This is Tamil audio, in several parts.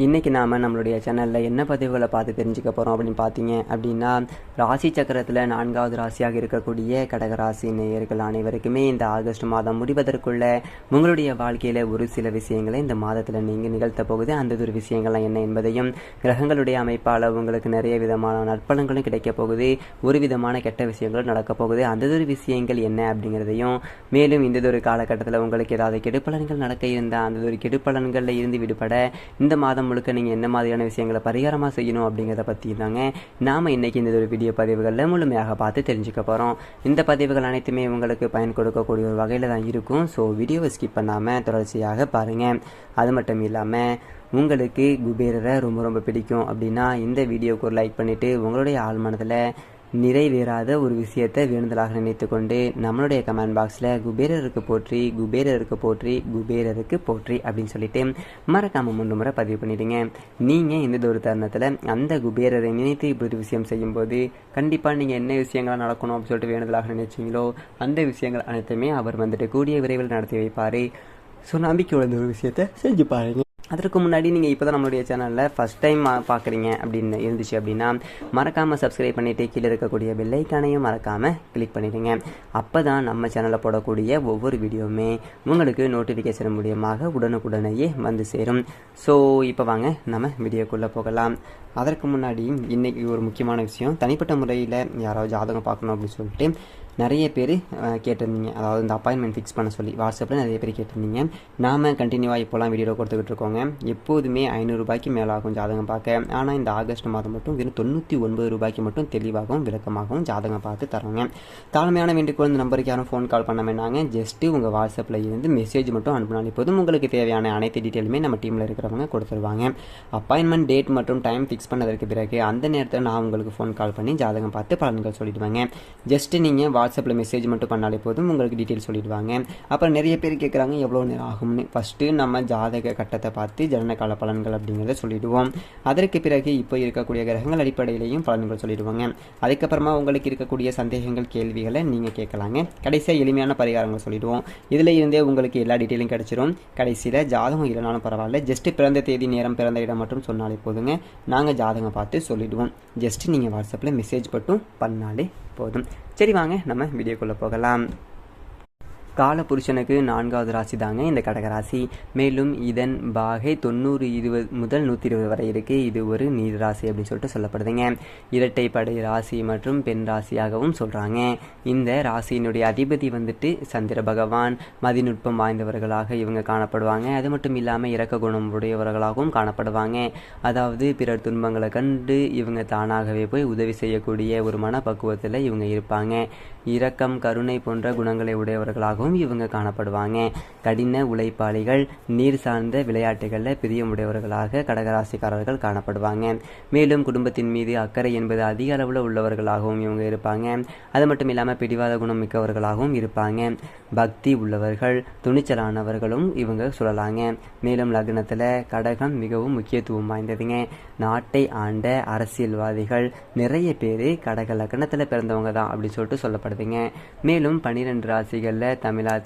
இன்றைக்கி நாம் நம்மளுடைய சேனலில் என்ன பதிவுகளை பார்த்து தெரிஞ்சுக்க போகிறோம் அப்படின்னு பார்த்தீங்க அப்படின்னா ராசி சக்கரத்தில் நான்காவது ராசியாக இருக்கக்கூடிய கடகராசி நேயர்கள் அனைவருக்குமே இந்த ஆகஸ்ட் மாதம் முடிவதற்குள்ளே உங்களுடைய வாழ்க்கையில் ஒரு சில விஷயங்களை இந்த மாதத்தில் நீங்கள் நிகழ்த்த போகுது. அந்த ஒரு விஷயங்கள்லாம் என்ன என்பதையும் கிரகங்களுடைய அமைப்பால் உங்களுக்கு நிறைய விதமான நற்பலன்களும் கிடைக்க போகுது. ஒரு விதமான கெட்ட விஷயங்களும் நடக்க போகுது. அந்த ஒரு விஷயங்கள் என்ன அப்படிங்கிறதையும் மேலும் இந்த ஒரு காலகட்டத்தில் உங்களுக்கு ஏதாவது கெடுப்பலன்கள் நடக்க இருந்தால் அந்த ஒரு கெடுப்பலன்களில் இருந்து விடுபட இந்த மாதம் முழுக்க நீங்கள் என்ன மாதிரியான விஷயங்களை பரிகாரமாக செய்யணும் அப்படிங்கிறத பற்றி தாங்க நாம் இன்றைக்கி இந்த ஒரு வீடியோ பதிவுகளில் முழுமையாக பார்த்து தெரிஞ்சுக்க போகிறோம் இந்த பதிவுகள் அனைத்துமே உங்களுக்கு பயன் கொடுக்கக்கூடிய ஒரு வகையில் தான் இருக்கும். ஸோ வீடியோவை ஸ்கிப் பண்ணாமல் தொடர்ச்சியாக பாருங்கள் அது மட்டும் இல்லாமல் உங்களுக்கு குபேரரை ரொம்ப ரொம்ப பிடிக்கும் அப்படின்னா இந்த வீடியோக்கு ஒரு லைக் பண்ணிவிட்டு உங்களுடைய ஆழ்மனத்தில் நிறைவேறாத ஒரு விஷயத்தை வேண்டுதலாக நினைத்து கொண்டு நம்மளுடைய கமெண்ட் பாக்ஸில் குபேரருக்கு போற்றி குபேரருக்கு போற்றி குபேரருக்கு போற்றி அப்படின்னு சொல்லிட்டு மறக்காம மூன்று முறை பதிவு பண்ணிடுங்க. நீங்கள் இந்த ஒரு தருணத்தில் அந்த குபேரரை நினைத்து இப்படி ஒரு விஷயம் செய்யும்போது கண்டிப்பாக நீங்கள் என்ன விஷயங்கள் நடக்கணும் அப்படின்னு சொல்லிட்டு வேண்டுதலாக நினைச்சீங்களோ அந்த விஷயங்கள் அனைத்துமே அவர் வந்துட்டு கூடிய விரைவில் நடத்தி வைப்பார். ஸோ நம்பிக்கை உள்ள ஒரு விஷயத்தை செஞ்சு பாருங்க. அதற்கு முன்னாடி நீங்கள் இப்போ தான் நம்மளுடைய சேனலில் ஃபஸ்ட் டைம் பார்க்குறீங்க அப்படின்னு இருந்துச்சு அப்படின்னா மறக்காமல் சப்ஸ்கிரைப் பண்ணிவிட்டு கீழே இருக்கக்கூடிய பெல்லைக்கானையும் மறக்காமல் கிளிக் பண்ணிடுங்க. அப்போ தான் நம்ம சேனலில் போடக்கூடிய ஒவ்வொரு வீடியோவுமே உங்களுக்கு நோட்டிஃபிகேஷன் மூலியமாக உடனுக்குடனேயே வந்து சேரும். ஸோ இப்போ வாங்க நம்ம வீடியோக்குள்ளே போகலாம். அதற்கு முன்னாடி இன்றைக்கி ஒரு முக்கியமான விஷயம். தனிப்பட்ட முறையில் யாராவது ஜாதகம் பார்க்கணும் அப்படின்னு சொல்லிட்டு நிறைய பேர் கேட்டிருந்தீங்க. அதாவது இந்த அப்பாயின்மெண்ட் ஃபிக்ஸ் பண்ண சொல்லி வாட்ஸ்அப்பில் நிறைய பேர் கேட்டிருந்தீங்க. நாம் கண்டினியூவாக இப்போலாம் வீடியோ கொடுத்துக்கிட்டு இருக்கோங்க. எப்போதுமே ஐநூறுரூபாய்க்கு மேலே ஆகும் ஜாதகம் பார்க்க. ஆனால் இந்த ஆகஸ்ட் மாதம் மட்டும் வெறும் தொண்ணூற்றி ஒன்பது ரூபாய்க்கு மட்டும் தெளிவாகவும் விளக்கமாகவும் ஜாதகம் பார்த்து தரோங்க தாழ்மையான வேண்டுகோள் இந்த நம்பருக்கு யாரும் ஃபோன் கால் பண்ண வேண்டாங்க. ஜஸ்ட்டு உங்கள் வாட்ஸ்அப்பில் இருந்து மெசேஜ் மட்டும் அனுப்பினாலே போதும். உங்களுக்கு தேவையான அனைத்து டீட்டெயிலுமே நம்ம டீமில் இருக்கிறவங்க கொடுத்துருவாங்க. அப்பாயின்மெண்ட் டேட் மற்றும் டைம் ஃபிக்ஸ் பண்ணதற்கு பிறகு அந்த நேரத்தில் நான் உங்களுக்கு ஃபோன் கால் பண்ணி ஜாதகம் பார்த்து பலன்கள் சொல்லிடுவாங்க. ஜஸ்ட்டு நீங்கள் வாட்ஸ்அப்பில் மெசேஜ் மட்டும் பண்ணாலே போதும் உங்களுக்கு டீட்டெயில் சொல்லிடுவாங்க. அப்புறம் நிறைய பேர் கேட்குறாங்க எவ்வளோ நேரம் ஆகும்னு. ஃபஸ்ட்டு நம்ம ஜாதக கட்டத்தை பார்த்து ஜனனகால பலன்கள் அப்படிங்கிறத சொல்லிடுவோம். அதற்கு பிறகு இப்போ இருக்கக்கூடிய கிரகங்கள் அடிப்படையிலையும் பலன்கள் சொல்லிடுவாங்க. அதுக்கப்புறமா உங்களுக்கு இருக்கக்கூடிய சந்தேகங்கள் கேள்விகளை நீங்கள் கேட்கலாங்க. கடைசியாக எளிமையான பரிகாரங்கள் சொல்லிடுவோம். இதில் இருந்தே உங்களுக்கு எல்லா டீட்டெயிலும் கிடச்சிரும். கடைசியில் ஜாதகம் இல்லைனாலும் பரவாயில்ல. ஜஸ்ட்டு பிறந்த தேதி நேரம் பிறந்த இடம் மட்டும் சொன்னாலே போதுங்க. நாங்கள் ஜாதகம் பார்த்து சொல்லிடுவோம். ஜஸ்ட்டு நீங்கள் வாட்ஸ்அப்பில் மெசேஜ் மட்டும் பண்ணாலே போதும். சரி வாங்க நம்ம வீடியோக்குள்ளே போகலாம். காலபுருஷனுக்கு நான்காவது ராசி தாங்க இந்த கடகராசி. மேலும் இதன் பாகை தொண்ணூறு இருபது முதல் நூற்றி இருபது வரை இருக்கு. இது ஒரு நீர் ராசி அப்படின்னு சொல்லிட்டு சொல்லப்படுதுங்க. இரட்டை படை ராசி மற்றும் பெண் ராசியாகவும் சொல்கிறாங்க இந்த ராசியினுடைய அதிபதி வந்துட்டு சந்திர பகவான். மதிநுட்பம் வாய்ந்தவர்களாக இவங்க காணப்படுவாங்க. அது மட்டும் இல்லாமல் இறக்க குணம் உடையவர்களாகவும் காணப்படுவாங்க. அதாவது பிறர் துன்பங்களை கண்டு இவங்க தானாகவே போய் உதவி செய்யக்கூடிய ஒரு மனப்பக்குவத்தில் இவங்க இருப்பாங்க. இரக்கம் கருணை போன்ற குணங்களை உடையவர்களாகவும் இவங்க காணப்படுவாங்க. கடின உழைப்பாளிகள் நீர் சார்ந்த விளையாட்டுகளில் பிரியமுடையவர்களாக கடகராசிக்காரர்கள் காணப்படுவாங்க. மேலும் குடும்பத்தின் மீது அக்கறை என்பது அதிக அளவில் உள்ளவர்களாகவும் இவங்க இருப்பாங்க. அது மட்டும் இல்லாமல் பிடிவாத குணம் மிக்கவர்களாகவும் இருப்பாங்க. பக்தி உள்ளவர்கள் துணிச்சலானவர்களும் இவங்க சொல்லலாங்க மேலும் லக்னத்தில் கடகம் மிகவும் முக்கியத்துவம் வாய்ந்ததுங்க. நாட்டை ஆண்ட அரசியல்வாதிகள் நிறைய பேர் கடக லக்னத்தில் பிறந்தவங்க தான் அப்படின்னு சொல்லிட்டு சொல்லப்படுதுங்க. மேலும் பன்னிரெண்டு ராசிகளில் தமிழா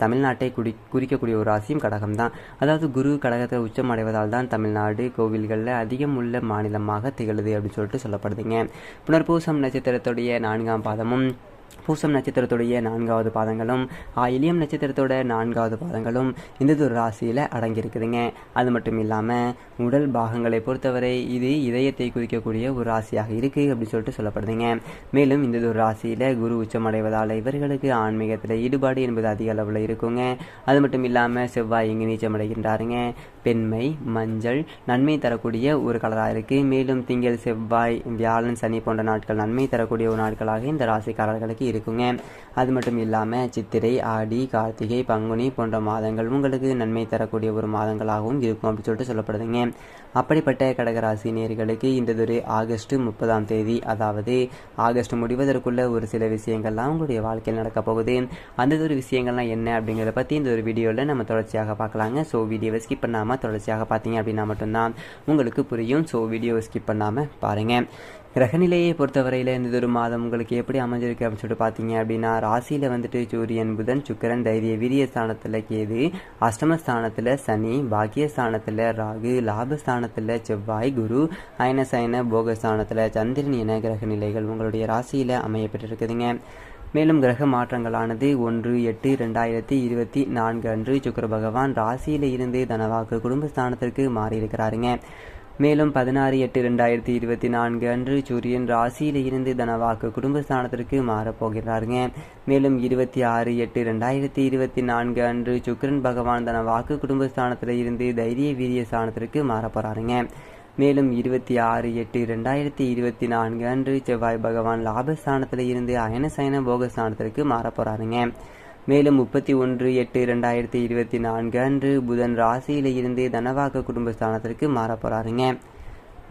தமிழ்நாட்டை குடி குறிக்கக்கூடிய ஒரு ராசியும் கடகம் தான் அதாவது குரு கடகத்தை உச்சம் அடைவதால் தான் தமிழ்நாடு கோவில்களில் அதிகம் உள்ள மாநிலமாக திகழுது அப்படின்னு சொல்லிட்டு சொல்லப்படுதுங்க. புனர்பூசம் நட்சத்திரத்துடைய நான்காம் பாதமும் பூசம் நட்சத்திரத்துடைய நான்காவது பாதங்களும் ஆயிலியம் நட்சத்திரத்தோட நான்காவது பாதங்களும் இந்த ராசியில் அடங்கியிருக்குதுங்க. அது மட்டும் இல்லாமல் உடல் பாகங்களை பொறுத்தவரை இது இதயத்தை குறிக்கக்கூடிய ஒரு ராசியாக இருக்குது அப்படின்னு சொல்லிட்டு சொல்லப்படுதுங்க. மேலும் இந்த ராசியில் குரு உச்சம் அடைவதால் இவர்களுக்கு ஆன்மீகத்தில் ஈடுபாடு என்பது அதிக அளவில் இருக்குங்க. அது மட்டும் இல்லாமல் செவ்வாய் இங்கு நீச்சம் அடைகின்றாருங்க. பெண்மை மஞ்சள் நன்மை தரக்கூடிய ஒரு கலராக இருக்குது மேலும் திங்கள் செவ்வாய் வியாழன் சனி போன்ற நாட்கள் நன்மை தரக்கூடிய ஒரு நாட்களாக இந்த ராசிக்காரர்களுக்கு இருக்குங்க அது மட்டும் இல்லாமல் சித்திரை ஆடி கார்த்திகை பங்குனி போன்ற மாதங்கள் உங்களுக்கு நன்மை தரக்கூடிய ஒரு மாதங்களாகவும் இருக்கும் அப்படின்னு சொல்லிட்டு சொல்லப்படுதுங்க. அப்படிப்பட்ட கடகராசி நேர்களுக்கு இன்றதொரு ஆகஸ்ட் முப்பதாம் தேதி அதாவது ஆகஸ்ட் முடிவதற்குள்ள ஒரு சில விஷயங்கள்லாம் உங்களுடைய வாழ்க்கையில் நடக்க போகுது. அந்த ஒரு விஷயங்கள்லாம் என்ன அப்படிங்கிறத பற்றி இந்த ஒரு வீடியோவில் நம்ம தொடர்ச்சியாக பார்க்கலாங்க. ஸோ வீடியோவை ஸ்கிப் பண்ணாமல் தொடர்ச்சியாக பார்த்தீங்க அப்படின்னா மட்டும்தான் உங்களுக்கு புரியும். ஸோ வீடியோவை ஸ்கிப் பண்ணாமல் பாருங்கள் கிரகநிலையை பொறுத்தவரையில் இந்த ஒரு மாதம் உங்களுக்கு எப்படி அமைஞ்சிருக்கு அப்படின்னு சொல்லிட்டு பார்த்தீங்க அப்படின்னா ராசியில் வந்துட்டு சூரியன் புதன் சுக்கரன் தைரிய வீரிய ஸ்தானத்தில் கேது அஷ்டமஸ்தானத்தில் சனி பாக்கியஸ்தானத்தில் ராகு லாபஸ்தானத்தில் செவ்வாய் குரு அயன சயன போகஸ்தானத்தில் சந்திரன் என கிரக நிலைகள் உங்களுடைய ராசியில் அமையப்பட்டிருக்குதுங்க. மேலும் கிரக மாற்றங்களானது ஒன்று எட்டு ரெண்டாயிரத்தி இருபத்தி நான்கு அன்று சுக்கர பகவான் ராசியில் இருந்து தனவாக்கு குடும்பஸ்தானத்திற்கு மாறியிருக்கிறாருங்க. மேலும் பதினாறு எட்டு ரெண்டாயிரத்தி இருபத்தி நான்கு அன்று சூரியன் ராசியில் இருந்து தனவாக்கு குடும்பஸ்தானத்திற்கு மாறப்போகிறாருங்க மேலும் இருபத்தி ஆறு எட்டு ரெண்டாயிரத்தி இருபத்தி நான்கு அன்று சுக்கரன் பகவான் தனவாக்கு குடும்பஸ்தானத்தில் இருந்து தைரிய வீரிய ஸ்தானத்திற்கு மாறப்போறாருங்க மேலும் இருபத்தி ஆறு எட்டு ரெண்டாயிரத்தி இருபத்தி நான்கு அன்று செவ்வாய் பகவான் லாபஸ்தானத்தில் இருந்து அயன சயன போகஸ்தானத்திற்கு மாறப்போறாருங்க மேலும் முப்பத்தி ஒன்று எட்டு ரெண்டாயிரத்தி இருபத்தி நான்கு அன்று புதன் ராசியில் இருந்து தனவாக்க குடும்பஸ்தானத்திற்கு மாற போகிறாருங்க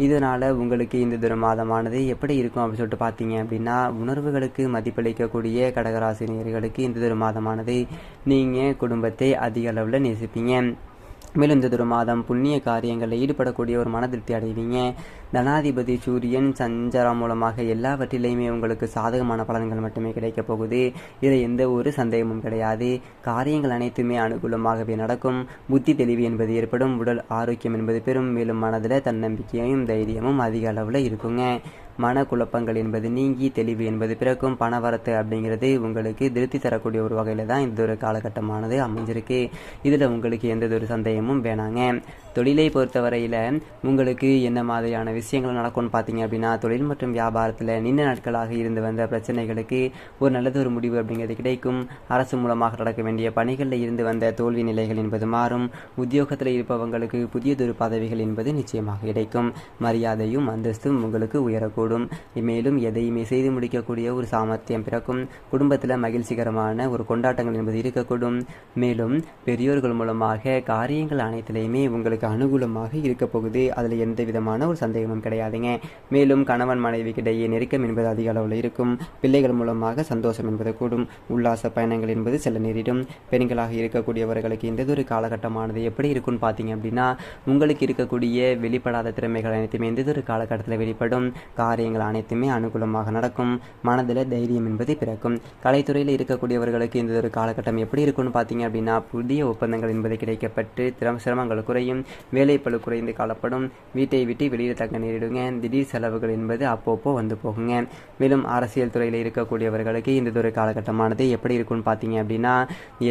இதனால் உங்களுக்கு இந்த தின மாதமானது எப்படி இருக்கும் அப்படின்னு சொல்லிட்டு பார்த்தீங்க அப்படின்னா உணர்வுகளுக்கு மதிப்பளிக்கக்கூடிய கடகராசினியர்களுக்கு இந்த திரு மாதமானது நீங்கள் குடும்பத்தை அதிக அளவில் நேசிப்பீங்க. மேலும் இந்த திரு மாதம் புண்ணிய காரியங்களில் ஈடுபடக்கூடிய ஒரு மன திருப்தி அடைவீங்க. தனாதிபதி சூரியன் சஞ்சாரம் மூலமாக எல்லாவற்றிலையுமே உங்களுக்கு சாதகமான பலன்கள் மட்டுமே கிடைக்கப் போகுது. இதில் எந்த ஒரு சந்தேகமும் கிடையாது. காரியங்கள் அனைத்துமே அனுகூலமாகவே நடக்கும். புத்தி தெளிவு என்பது ஏற்படும். உடல் ஆரோக்கியம் என்பது பெறும். மேலும் மனதில் தன்னம்பிக்கையும் தைரியமும் அதிக அளவில் இருக்குங்க. மன குழப்பங்கள் என்பது நீங்கி தெளிவு என்பது பிறக்கும். பணவரத்து அப்படிங்கிறது உங்களுக்கு திருப்தி தரக்கூடிய ஒரு வகையில் தான் இந்த ஒரு காலகட்டமானது அமைஞ்சிருக்கு. இதில் உங்களுக்கு எந்த ஒரு சந்தேகமும் வேணாங்க. தொழிலை பொறுத்தவரையில் உங்களுக்கு என்ன மாதிரியான விஷயங்கள் நடக்கும்னு பார்த்தீங்க அப்படின்னா தொழில் மற்றும் வியாபாரத்தில் நீண்ட நாட்களாக இருந்து வந்த பிரச்சனைகளுக்கு ஒரு நல்லது ஒரு முடிவு அப்படிங்கிறது கிடைக்கும். அரசு மூலமாக நடக்க வேண்டிய பணிகளில் இருந்து வந்த தோல்வி நிலைகள் என்பது மாறும். உத்தியோகத்தில் இருப்பவங்களுக்கு புதியதொரு பதவிகள் என்பது நிச்சயமாக கிடைக்கும். மரியாதையும் அந்தஸ்தும் உங்களுக்கு உயரக்கூடும். மேலும் எதையுமே செய்து முடிக்கக்கூடிய ஒரு சாமர்த்தியம் பிறக்கும். குடும்பத்தில் மகிழ்ச்சிகரமான ஒரு கொண்டாட்டங்கள் என்பது இருக்கக்கூடும். மேலும் பெரியோர்கள் மூலமாக காரியங்கள் அனைத்திலையுமே உங்களுக்கு அனுகூலமாக இருக்க போகுது. அதில் எந்த விதமான ஒரு சந்தேகம் சந்தேகமும் கிடையாதுங்க. மேலும் கணவன் மனைவிக்கிடையே நெருக்கம் என்பது அதிக அளவில் இருக்கும். பிள்ளைகள் மூலமாக சந்தோஷம் என்பது கூடும். உல்லாச பயணங்கள் என்பது சில நேரிடும். பெண்களாக இருக்கக்கூடியவர்களுக்கு எந்ததொரு ஒரு காலகட்டமானது எப்படி இருக்கும்னு பார்த்தீங்க அப்படின்னா உங்களுக்கு இருக்கக்கூடிய வெளிப்படாத திறமைகள் அனைத்துமே எந்த ஒரு காலகட்டத்தில் வெளிப்படும். காரியங்கள் அனைத்துமே அனுகூலமாக நடக்கும். மனதில் தைரியம் என்பது பிறக்கும். கலைத்துறையில் இருக்கக்கூடியவர்களுக்கு இந்த ஒரு காலகட்டம் எப்படி இருக்கும்னு பார்த்தீங்க அப்படின்னா புதிய ஒப்பந்தங்கள் என்பது கிடைக்கப்பட்டு சிரமங்கள் குறையும். வேலைப்பழு குறைந்து காலப்படும் வீட்டை விட்டு வெளியில் தங்க நேரிடுங்க. திடீர் செலவுகள் என்பது அப்பப்போ வந்து போகுங்க. மேலும் அரசியல் துறையில் இருக்கக்கூடியவர்களுக்கு இந்த துறை காலகட்டமானது எப்படி இருக்கும்னு பார்த்தீங்க அப்படின்னா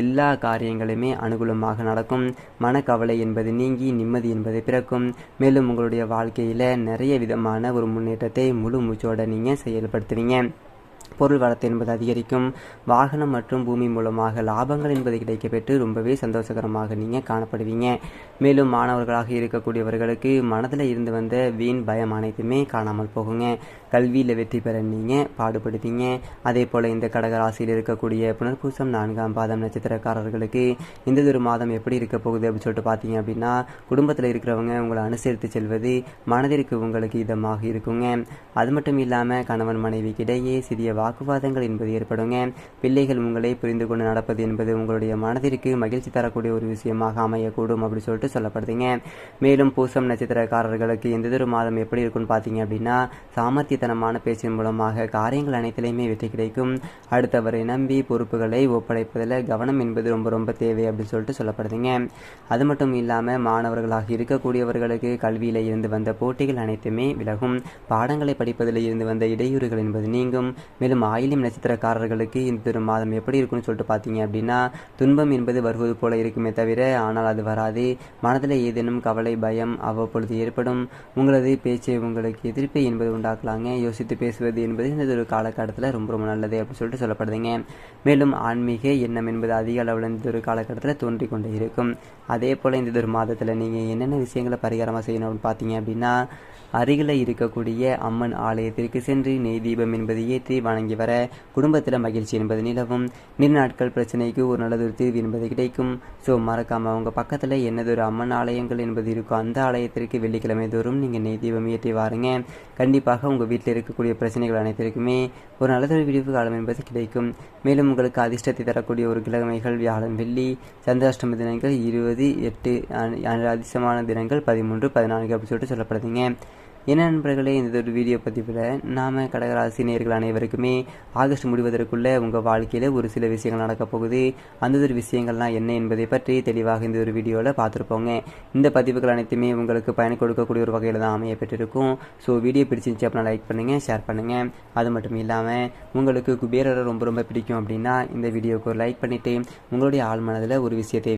எல்லா காரியங்களுமே அனுகூலமாக நடக்கும். மனக்கவலை என்பது நீங்கி நிம்மதி என்பது பிறக்கும். மேலும் உங்களுடைய வாழ்க்கையில் நிறைய விதமான ஒரு முன்னேற்றத்தை முழு மூச்சோட நீங்கள் செயல்படுத்துவீங்க. பொருள் வளத்தை என்பது அதிகரிக்கும். வாகனம் மற்றும் பூமி மூலமாக லாபங்கள் என்பது கிடைக்கப்பெற்று ரொம்பவே சந்தோஷகரமாக நீங்கள் காணப்படுவீங்க. மேலும் மாணவர்களாக இருக்கக்கூடியவர்களுக்கு மனதில் இருந்து வந்த வீண் பயம் அனைத்துமே காணாமல் போகுங்க. கல்வியில் வெற்றி பெற நீங்கள் பாடுபடுவீங்க. அதே போல் இந்த கடகராசியில் இருக்கக்கூடிய புனர்பூசம் நான்காம் பாதம் நட்சத்திரக்காரர்களுக்கு இந்த ஒரு மாதம் எப்படி இருக்க போகுது அப்படின்னு சொல்லிட்டு பார்த்தீங்க அப்படின்னா குடும்பத்தில் இருக்கிறவங்க உங்களை அனுசரித்து செல்வது மனதிற்கு உங்களுக்கு இதமாக இருக்குங்க. அது மட்டும் இல்லாமல் கணவன் மனைவிக்கிடையே சிறிய வாக்குவாதங்கள் என்பது ஏற்படுங்க. பிள்ளைகள் உங்களை புரிந்து கொண்டு நடப்பது என்பது உங்களுடைய மனதிற்கு மகிழ்ச்சி தரக்கூடிய ஒரு விஷயமாக அமையக்கூடும் அப்படி சொல்லிட்டு சொல்லப்படுதுங்க. மேலும் பூசம் நட்சத்திரக்காரர்களுக்கு எந்த ஒரு மாதம் எப்படி இருக்கும்னு பார்த்தீங்க அப்படின்னா சாமர்த்தியத்தனமான பேச்சின் மூலமாக காரியங்கள் அனைத்திலையுமே வெற்றி கிடைக்கும். அடுத்தவரை நம்பி பொறுப்புகளை ஒப்படைப்பதில் கவனம் என்பது ரொம்ப ரொம்ப தேவை அப்படின்னு சொல்லிட்டு சொல்லப்படுதுங்க. அது மட்டும் இல்லாமல் மாணவர்களாக இருக்கக்கூடியவர்களுக்கு கல்வியில் இருந்து வந்த போட்டிகள் அனைத்துமே விலகும். பாடங்களை படிப்பதில் இருந்து வந்த இடையூறுகள் என்பது நீங்கும். மேலும் ஆயிலியம் நட்சத்திரக்காரர்களுக்கு இந்த மாதம் எப்படி இருக்கும்னு சொல்லிட்டு பார்த்தீங்க அப்படின்னா துன்பம் என்பது வருவது போல இருக்குமே தவிர ஆனால் அது வராது. மனதில் ஏதேனும் கவலை பயம் அவ்வப்பொழுது ஏற்படும். உங்களது பேச்சை உங்களுக்கு எதிர்ப்பு என்பது உண்டாக்கலாங்க. யோசித்து பேசுவது என்பது இந்த ஒரு காலகட்டத்தில் ரொம்ப ரொம்ப நல்லது அப்படின்னு சொல்லிட்டு சொல்லப்படுதுங்க. மேலும் ஆன்மீக எண்ணம் என்பது அதிக அளவில் இந்த ஒரு காலகட்டத்தில் தோன்றி கொண்டே இருக்கும். அதே போல் இந்த ஒரு மாதத்தில் நீங்கள் என்னென்ன விஷயங்களை பரிகாரமாக செய்யணும்னு பார்த்தீங்க அப்படின்னா அருகில் இருக்கக்கூடிய அம்மன் ஆலயத்திற்கு சென்று நெய் தீபம் என்பது ஏற்றி வணங்கி வர குடும்பத்தில் மகிழ்ச்சி என்பது நிலவும். நீண்ட பிரச்சனைக்கு ஒரு நல்லதொரு தீர்வு என்பது கிடைக்கும். ஸோ மறக்காமல் உங்கள் பக்கத்தில் என்னதொரு அம்மன் ஆலயங்கள் என்பது இருக்கோ அந்த ஆலயத்திற்கு வெள்ளிக்கிழமை தோறும் நீங்கள் நெய் தீபம் ஏற்றி வாருங்க. கண்டிப்பாக உங்கள் வீட்டில் இருக்கக்கூடிய பிரச்சனைகள் அனைத்திற்குமே ஒரு நல்லதொரு விடிவு காலம் என்பது கிடைக்கும். மேலும் உங்களுக்கு அதிர்ஷ்டத்தை தரக்கூடிய ஒரு கிழமைகள் வியாழன் வெள்ளி சந்திராஷ்டம தினங்கள் இருபது எட்டு அதிர்ஷ்டமான தினங்கள் பதிமூன்று பதினான்கு அப்படி சொல்லிட்டு சொல்லப்படுதுங்க. என்ன நண்பர்களே இந்த ஒரு வீடியோ பதிவில் நாம் கடகராசினியர்கள் அனைவருக்குமே ஆகஸ்ட் முடிவதற்குள்ளே உங்கள் வாழ்க்கையில் ஒரு சில விஷயங்கள் நடக்கப் போகுது. அந்த ஒரு விஷயங்கள்லாம் என்ன என்பதை பற்றி தெளிவாக இந்த ஒரு வீடியோவில் பார்த்துருப்போங்க. இந்த பதிவுகள் அனைத்துமே உங்களுக்கு பயன் கொடுக்கக்கூடிய ஒரு வகையில் தான் அமைய பெற்றிருக்கும் ஸோ வீடியோ பிடிச்சிருந்துச்சு அப்படின்னா லைக் பண்ணுங்கள் ஷேர் பண்ணுங்கள் அது மட்டும் இல்லாமல் உங்களுக்கு குபேரரை ரொம்ப ரொம்ப பிடிக்கும் அப்படின்னா இந்த வீடியோவுக்கு ஒரு லைக் பண்ணிவிட்டு உங்களுடைய ஆள் மனதில் ஒரு விஷயத்தை